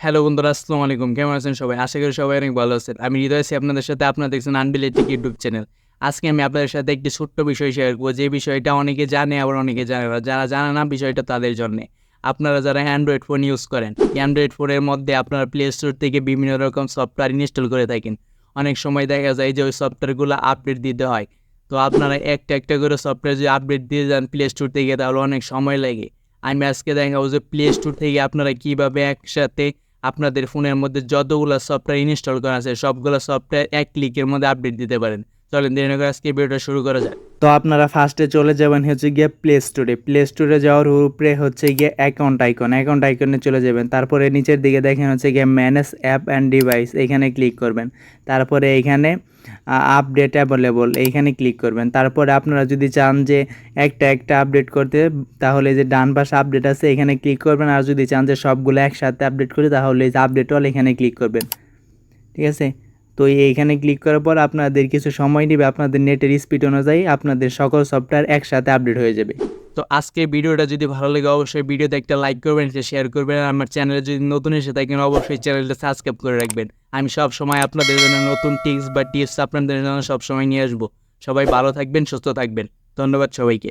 Hello বন্ধুরা, আসসালামু আলাইকুম। কেমন আছেন সবাই? আশা করি সবাই অনেক ভালো আছেন। আমি হৃদয় আছি আপনাদের সাথে। আপনারা দেখছেন আনবিলেটিক ইউটিউব চ্যানেল আজকে আমি আপনাদের সাথে একটি ছোট্ট বিষয় শেয়ার করব। যে বিষয়টা অনেকে জানে, আবার অনেকে জানে না। যারা জানে না বিষয়টা, তাদের জন্যে। আপনারা যারা অ্যান্ড্রয়েড ফোন ইউজ করেন অ্যান্ড্রয়েড ফোনের মধ্যে আপনারা প্লে স্টোর থেকে বিভিন্ন রকম সফটওয়্যার ইনস্টল করে থাকেন। অনেক সময় দেখা যায় যে ওই সফটওয়্যারগুলো আপডেট দিতে হয়। তো আপনারা একটা একটা করে সফটওয়্যার যদি আপডেট দিয়ে যান প্লে স্টোর থেকে, তাহলে অনেক সময় লাগে। আমি আজকে দেখাবো যে প্লে স্টোর থেকে আপনারা কীভাবে একসাথে আপনাদের ফোনের মধ্যে যতগুলো সফটওয়্যার ইনস্টল করা আছে, সবগুলো সফটওয়্যার এক ক্লিকের মধ্যে আপডেট দিতে পারেন। চলেন, দেরি না করে আজকে ভিডিওটা শুরু করা যায় তো আপনারা ফার্স্টে চলে যাবেন হচ্ছে গিয়ে প্লে স্টোরে প্লে স্টোরে যাওয়ার উপরে হচ্ছে গিয়ে অ্যাকাউন্ট আইকন অ্যাকাউন্ট আইকনে চলে যাবেন। তারপরে নিচের দিকে দেখেন হচ্ছে গিয়ে ম্যানেজ অ্যাপ অ্যান্ড ডিভাইস এখানে ক্লিক করবেন। তারপরে এখানে আপডেট অ্যাভেলেবল এইখানে ক্লিক করবেন। তারপরে আপনারা যদি চান যে একটা একটা আপডেট করতে, তাহলে যে ডান পাশে আপডেট আছে, এখানে ক্লিক করবেন। আর যদি চান যে সবগুলো একসাথে আপডেট করি, তাহলে এই যে আপডেট অল এখানে ক্লিক করবেন। ঠিক আছে? তো এইখানে ক্লিক করার পর আপনাদের কিছু সময় নেবে, আপনাদের নেটের স্পিড অনুযায়ী আপনাদের সকল সফটওয়্যার একসাথে আপডেট হয়ে যাবে। তো আজকে ভিডিওটা যদি ভালো লাগে, অবশ্যই ভিডিওতে একটা লাইক করবেন শেয়ার করবেন, আর আমার চ্যানেলে যদি নতুন এসে থাকেন, অবশ্যই চ্যানেলটা সাবস্ক্রাইব করে রাখবেন। আমি সব সময় আপনাদের জন্য নতুন টিপস বা টিপস আপনাদের জন্য সব সময় নিয়ে আসব। সবাই ভালো থাকবেন, সুস্থ থাকবেন। ধন্যবাদ সবাইকে।